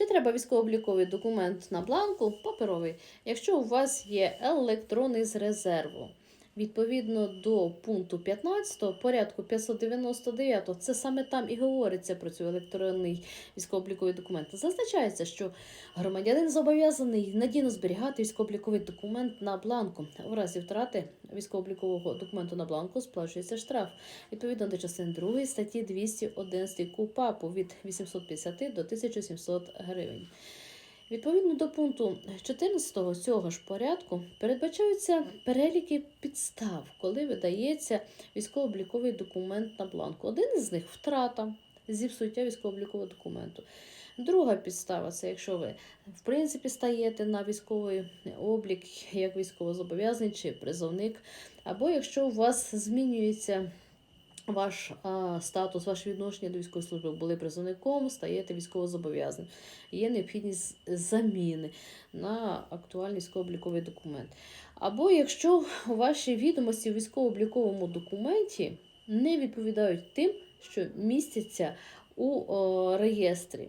Чи треба військово-обліковий документ на бланку? Паперовий. Якщо у вас є електронний з резерву. Відповідно до пункту 15 порядку 599, це саме там і говориться про цю електронний військово-обліковий документ. Зазначається, що громадянин зобов'язаний надійно зберігати військово-обліковий документ на бланку. У разі втрати військово-облікового документу на бланку сплачується штраф відповідно до частини 2 статті 211 КУПАПу від 850 до 1700 гривень. Відповідно до пункту 14 цього ж порядку передбачаються переліки підстав, коли видається військово-обліковий документ на бланку. Один із них втрата зіпсуття військово-облікового документу. Друга підстава це якщо ви в принципі стаєте на військовий облік як військовозобов'язаний чи призовник, або якщо у вас змінюється ваш а, статус, ваше відношення до військової служби були призовником, стаєте військовозобов'язаним. Є необхідність заміни на актуальний військово-обліковий документ. Або якщо ваші відомості в військово-обліковому документі не відповідають тим, що містяться у о, реєстрі.